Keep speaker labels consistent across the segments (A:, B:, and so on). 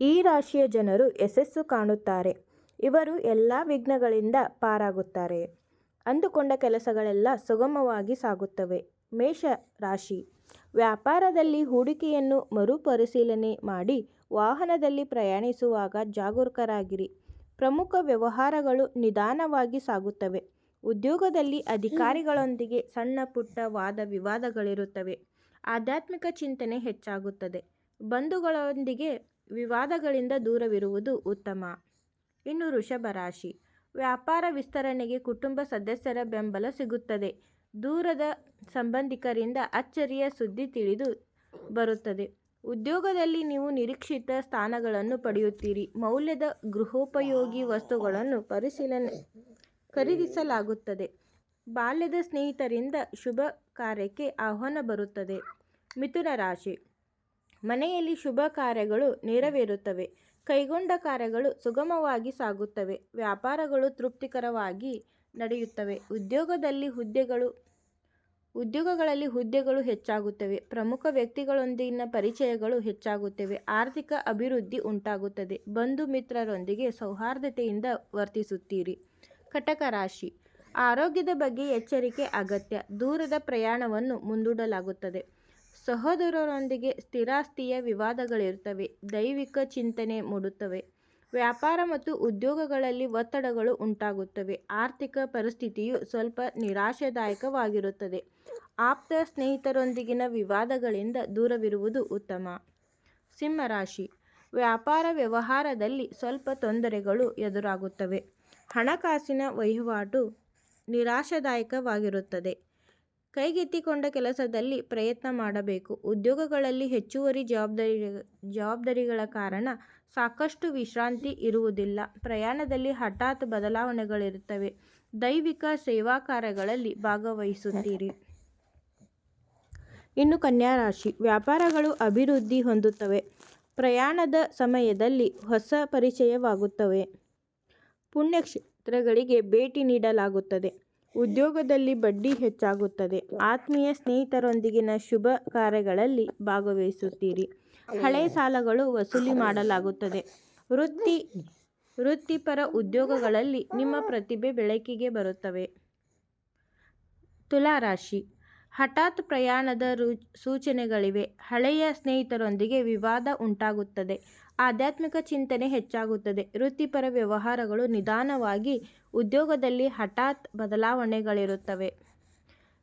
A: ಈ ರಾಶಿಯ ಜನರು ಯಶಸ್ಸು ಕಾಣುತ್ತಾರೆ. ಇವರು ಎಲ್ಲ ವಿಘ್ನಗಳಿಂದ ಪಾರಾಗುತ್ತಾರೆ. ಅಂದುಕೊಂಡ ಕೆಲಸಗಳೆಲ್ಲ ಸುಗಮವಾಗಿ ಸಾಗುತ್ತವೆ. ಮೇಷ ರಾಶಿ. ವ್ಯಾಪಾರದಲ್ಲಿ ಹೂಡಿಕೆಯನ್ನು ಮರುಪರಿಶೀಲನೆ ಮಾಡಿ ವಾಹನದಲ್ಲಿ ಪ್ರಯಾಣಿಸುವಾಗ ಜಾಗರೂಕರಾಗಿರಿ. ಪ್ರಮುಖ ವ್ಯವಹಾರಗಳು ನಿಧಾನವಾಗಿ ಸಾಗುತ್ತವೆ. ಉದ್ಯೋಗದಲ್ಲಿ ಅಧಿಕಾರಿಗಳೊಂದಿಗೆ ಸಣ್ಣ ಪುಟ್ಟ ವಾದ ವಿವಾದಗಳಿರುತ್ತವೆ. ಆಧ್ಯಾತ್ಮಿಕ ಚಿಂತನೆ ಹೆಚ್ಚಾಗುತ್ತದೆ. ಬಂಧುಗಳೊಂದಿಗೆ ವಿವಾದಗಳಿಂದ ದೂರವಿರುವುದು ಉತ್ತಮ. ಇನ್ನು ವೃಷಭ ರಾಶಿ. ವ್ಯಾಪಾರ ವಿಸ್ತರಣೆಗೆ ಕುಟುಂಬ ಸದಸ್ಯರ ಬೆಂಬಲ ಸಿಗುತ್ತದೆ. ದೂರದ ಸಂಬಂಧಿಕರಿಂದ ಅಚ್ಚರಿಯ ಸುದ್ದಿ ತಿಳಿದು ಬರುತ್ತದೆ. ಉದ್ಯೋಗದಲ್ಲಿ ನೀವು ನಿರೀಕ್ಷಿತ ಸ್ಥಾನಗಳನ್ನು ಪಡೆಯುತ್ತೀರಿ. ಮೌಲ್ಯದ ಗೃಹೋಪಯೋಗಿ ವಸ್ತುಗಳನ್ನು ಪರಿಶೀಲನೆ ಖರೀದಿಸಲಾಗುತ್ತದೆ. ಬಾಲ್ಯದ ಸ್ನೇಹಿತರಿಂದ ಶುಭ ಕಾರ್ಯಕ್ಕೆ ಆಹ್ವಾನ ಬರುತ್ತದೆ. ಮಿಥುನ ರಾಶಿ. ಮನೆಯಲ್ಲಿ ಶುಭ ಕಾರ್ಯಗಳು ನೆರವೇರುತ್ತವೆ. ಕೈಗೊಂಡ ಕಾರ್ಯಗಳು ಸುಗಮವಾಗಿ ಸಾಗುತ್ತವೆ. ವ್ಯಾಪಾರಗಳು ತೃಪ್ತಿಕರವಾಗಿ ನಡೆಯುತ್ತವೆ. ಉದ್ಯೋಗದಲ್ಲಿ ಹುದ್ದೆಗಳು, ಉದ್ಯೋಗಗಳಲ್ಲಿ ಹುದ್ದೆಗಳು ಹೆಚ್ಚಾಗುತ್ತವೆ. ಪ್ರಮುಖ ವ್ಯಕ್ತಿಗಳೊಂದಿಗಿನ ಪರಿಚಯಗಳು ಹೆಚ್ಚಾಗುತ್ತವೆ. ಆರ್ಥಿಕ ಅಭಿವೃದ್ಧಿ ಉಂಟಾಗುತ್ತದೆ. ಬಂಧು ಮಿತ್ರರೊಂದಿಗೆ ಸೌಹಾರ್ದತೆಯಿಂದ ವರ್ತಿಸುತ್ತೀರಿ. ಕಟಕ ರಾಶಿ. ಆರೋಗ್ಯದ ಬಗ್ಗೆ ಎಚ್ಚರಿಕೆ ಅಗತ್ಯ. ದೂರದ ಪ್ರಯಾಣವನ್ನು ಮುಂದೂಡಲಾಗುತ್ತದೆ. ಸಹೋದರರೊಂದಿಗೆ ಸ್ಥಿರಾಸ್ತಿಯ ವಿವಾದಗಳಿರುತ್ತವೆ, ದೈವಿಕ ಚಿಂತನೆ ಮೂಡುತ್ತವೆ. ವ್ಯಾಪಾರ ಮತ್ತು ಉದ್ಯೋಗಗಳಲ್ಲಿ ಒತ್ತಡಗಳು ಉಂಟಾಗುತ್ತವೆ. ಆರ್ಥಿಕ ಪರಿಸ್ಥಿತಿಯು ಸ್ವಲ್ಪ ನಿರಾಶಾದಾಯಕವಾಗಿರುತ್ತದೆ. ಆಪ್ತ ಸ್ನೇಹಿತರೊಂದಿಗಿನ ವಿವಾದಗಳಿಂದ ದೂರವಿರುವುದು ಉತ್ತಮ. ಸಿಂಹರಾಶಿ. ವ್ಯಾಪಾರ ವ್ಯವಹಾರದಲ್ಲಿ ಸ್ವಲ್ಪ ತೊಂದರೆಗಳು ಎದುರಾಗುತ್ತವೆ. ಹಣಕಾಸಿನ ವಹಿವಾಟು ನಿರಾಶಾದಾಯಕವಾಗಿರುತ್ತದೆ. ಕೈಗೆತ್ತಿಕೊಂಡ ಕೆಲಸದಲ್ಲಿ ಪ್ರಯತ್ನ ಮಾಡಬೇಕು. ಉದ್ಯೋಗಗಳಲ್ಲಿ ಹೆಚ್ಚುವರಿ ಜವಾಬ್ದಾರಿ ಜವಾಬ್ದಾರಿಗಳ ಕಾರಣ ಸಾಕಷ್ಟು ವಿಶ್ರಾಂತಿ ಇರುವುದಿಲ್ಲ. ಪ್ರಯಾಣದಲ್ಲಿ ಹಠಾತ್ ಬದಲಾವಣೆಗಳಿರುತ್ತವೆ. ದೈವಿಕ ಸೇವಾ ಕಾರ್ಯಗಳಲ್ಲಿ ಭಾಗವಹಿಸುತ್ತೀರಿ. ಇನ್ನು ಕನ್ಯಾ ರಾಶಿ ವ್ಯಾಪಾರಗಳು ಅಭಿವೃದ್ಧಿ ಹೊಂದುತ್ತವೆ. ಪ್ರಯಾಣದ ಸಮಯದಲ್ಲಿ ಹೊಸ ಪರಿಚಯವಾಗುತ್ತವೆ. ಪುಣ್ಯಕ್ಷೇತ್ರಗಳಿಗೆ ಭೇಟಿ ನೀಡಲಾಗುತ್ತದೆ. ಉದ್ಯೋಗದಲ್ಲಿ ಬಡ್ಡಿ ಹೆಚ್ಚಾಗುತ್ತದೆ. ಆತ್ಮೀಯ ಸ್ನೇಹಿತರೊಂದಿಗಿನ ಶುಭ ಕಾರ್ಯಗಳಲ್ಲಿ ಭಾಗವಹಿಸುತ್ತೀರಿ. ಹಳೆಯ ಸಾಲಗಳು ವಸೂಲಿ ಮಾಡಲಾಗುತ್ತದೆ. ವೃತ್ತಿ, ವೃತ್ತಿಪರ ಉದ್ಯೋಗಗಳಲ್ಲಿ ನಿಮ್ಮ ಪ್ರತಿಭೆ ಬೆಳಕಿಗೆ ಬರುತ್ತವೆ. ತುಲಾ ರಾಶಿ ಹಠಾತ್ ಪ್ರಯಾಣದ ರು, ಸೂಚನೆಗಳಿವೆ. ಹಳೆಯ ಸ್ನೇಹಿತರೊಂದಿಗೆ ವಿವಾದ ಉಂಟಾಗುತ್ತದೆ. ಆಧ್ಯಾತ್ಮಿಕ ಚಿಂತನೆ ಹೆಚ್ಚಾಗುತ್ತದೆ. ವೃತ್ತಿಪರ ವ್ಯವಹಾರಗಳು ನಿಧಾನವಾಗಿ ಉದ್ಯೋಗದಲ್ಲಿ ಹಠಾತ್ ಬದಲಾವಣೆಗಳಿರುತ್ತವೆ.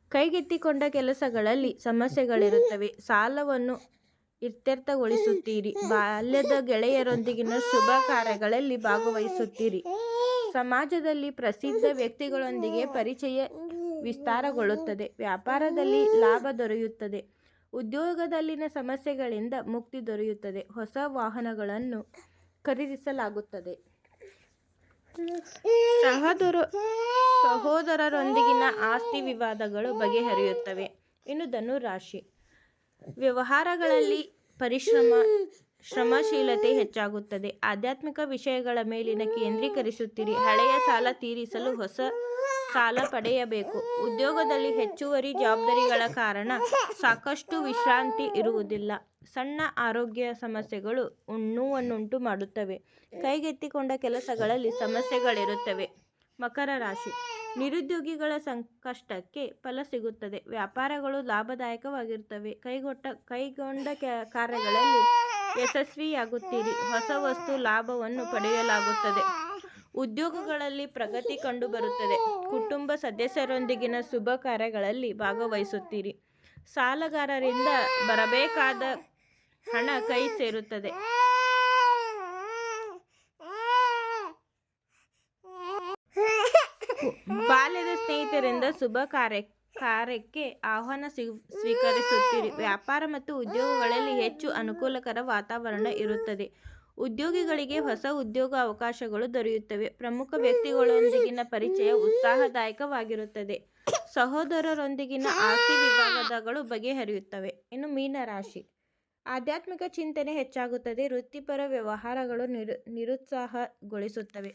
A: ಕೈಗೆತ್ತಿಕೊಂಡ ಕೆಲಸಗಳಲ್ಲಿ ಸಮಸ್ಯೆಗಳಿರುತ್ತವೆ. ಸಾಲವನ್ನು ಇತ್ಯರ್ಥಗೊಳಿಸುತ್ತೀರಿ. ಬಾಲ್ಯದ ಗೆಳೆಯರೊಂದಿಗಿನ ಶುಭ ಕಾರ್ಯಗಳಲ್ಲಿ ಭಾಗವಹಿಸುತ್ತೀರಿ. ಸಮಾಜದಲ್ಲಿ ಪ್ರಸಿದ್ಧ ವ್ಯಕ್ತಿಗಳೊಂದಿಗೆ ಪರಿಚಯ ವಿಸ್ತಾರಗೊಳ್ಳುತ್ತದೆ. ವ್ಯಾಪಾರದಲ್ಲಿ ಲಾಭ ದೊರೆಯುತ್ತದೆ. ಉದ್ಯೋಗದಲ್ಲಿನ ಸಮಸ್ಯೆಗಳಿಂದ ಮುಕ್ತಿ ದೊರೆಯುತ್ತದೆ. ಹೊಸ ವಾಹನಗಳನ್ನು ಖರೀದಿಸಲಾಗುತ್ತದೆ. ಸಹೋದರ, ಸಹೋದರರೊಂದಿಗಿನ ಆಸ್ತಿ ವಿವಾದಗಳು ಬಗೆಹರಿಯುತ್ತವೆ. ಇನ್ನು ಧನು ರಾಶಿ ವ್ಯವಹಾರಗಳಲ್ಲಿ ಪರಿಶ್ರಮ, ಶ್ರಮಶೀಲತೆ ಹೆಚ್ಚಾಗುತ್ತದೆ. ಆಧ್ಯಾತ್ಮಿಕ ವಿಷಯಗಳ ಮೇಲಿನ ಕೇಂದ್ರೀಕರಿಸುತ್ತೀರಿ. ಹಳೆಯ ಸಾಲ ತೀರಿಸಲು ಹೊಸ ಸಾಲ ಪಡೆಯಬೇಕು. ಉದ್ಯೋಗದಲ್ಲಿ ಹೆಚ್ಚುವರಿ ಜವಾಬ್ದಾರಿಗಳ ಕಾರಣ ಸಾಕಷ್ಟು ವಿಶ್ರಾಂತಿ ಇರುವುದಿಲ್ಲ. ಸಣ್ಣ ಆರೋಗ್ಯ ಸಮಸ್ಯೆಗಳು ನೋವನ್ನುಂಟು ಮಾಡುತ್ತವೆ. ಕೈಗೆತ್ತಿಕೊಂಡ ಕೆಲಸಗಳಲ್ಲಿ ಸಮಸ್ಯೆಗಳಿರುತ್ತವೆ. ಮಕರ ರಾಶಿ. ನಿರುದ್ಯೋಗಿಗಳ ಸಂಕಷ್ಟಕ್ಕೆ ಫಲ ಸಿಗುತ್ತದೆ. ವ್ಯಾಪಾರಗಳು ಲಾಭದಾಯಕವಾಗಿರುತ್ತವೆ. ಕೈಗೊಟ್ಟ, ಕೈಗೊಂಡ ಕಾರ್ಯಗಳಲ್ಲಿ ಯಶಸ್ವಿಯಾಗುತ್ತೀರಿ. ಹೊಸ ವಸ್ತು ಲಾಭವನ್ನು ಪಡೆಯಲಾಗುತ್ತದೆ. ಉದ್ಯೋಗಗಳಲ್ಲಿ ಪ್ರಗತಿ ಕಂಡುಬರುತ್ತದೆ. ಕುಟುಂಬ ಸದಸ್ಯರೊಂದಿಗಿನ ಶುಭ ಕಾರ್ಯಗಳಲ್ಲಿ ಭಾಗವಹಿಸುತ್ತೀರಿ. ಸಾಲಗಾರರಿಂದ ಬರಬೇಕಾದ ಹಣ ಕೈ ಸೇರುತ್ತದೆ. ಬಾಲ್ಯದ ಸ್ನೇಹಿತರಿಂದ ಶುಭ ಕಾರ್ಯ, ಕಾರ್ಯಕ್ಕೆ ಆಹ್ವಾನ ಸ್ವೀಕರಿಸುತ್ತೀರಿ. ವ್ಯಾಪಾರ ಮತ್ತು ಉದ್ಯೋಗಗಳಲ್ಲಿ ಹೆಚ್ಚು ಅನುಕೂಲಕರ ವಾತಾವರಣ ಇರುತ್ತದೆ. ಉದ್ಯೋಗಿಗಳಿಗೆ ಹೊಸ ಉದ್ಯೋಗ ಅವಕಾಶಗಳು ದೊರೆಯುತ್ತವೆ. ಪ್ರಮುಖ ವ್ಯಕ್ತಿಗಳೊಂದಿಗಿನ ಪರಿಚಯ ಉತ್ಸಾಹದಾಯಕವಾಗಿರುತ್ತದೆ. ಸಹೋದರರೊಂದಿಗಿನ ಆಸ್ತಿ ವಿವಾದಗಳು ಬಗೆಹರಿಯುತ್ತವೆ. ಇನ್ನು ಮೀನರಾಶಿ. ಆಧ್ಯಾತ್ಮಿಕ ಚಿಂತನೆ ಹೆಚ್ಚಾಗುತ್ತದೆ. ವೃತ್ತಿಪರ ವ್ಯವಹಾರಗಳು ನಿರು, ನಿರುತ್ಸಾಹಗೊಳಿಸುತ್ತವೆ.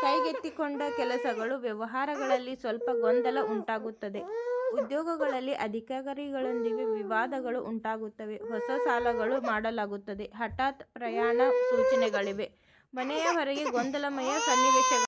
A: ಕೈಗೆತ್ತಿಕೊಂಡ ಕೆಲಸಗಳು ವ್ಯವಹಾರಗಳಲ್ಲಿ ಸ್ವಲ್ಪ ಗೊಂದಲ ಉಂಟಾಗುತ್ತದೆ. ಉದ್ಯೋಗಗಳಲ್ಲಿ ಅಧಿಕಾರಿಗಳೊಂದಿಗೆ ವಿವಾದಗಳು ಉಂಟಾಗುತ್ತವೆ. ಹೊಸ ಸಾಲಗಳು ಮಾಡಲಾಗುತ್ತದೆ. ಹಠಾತ್ ಪ್ರಯಾಣ ಸೂಚನೆಗಳಿವೆ. ಮನೆಯ ಹೊರಗೆ ಗೊಂದಲಮಯ ಸನ್ನಿವೇಶಗಳು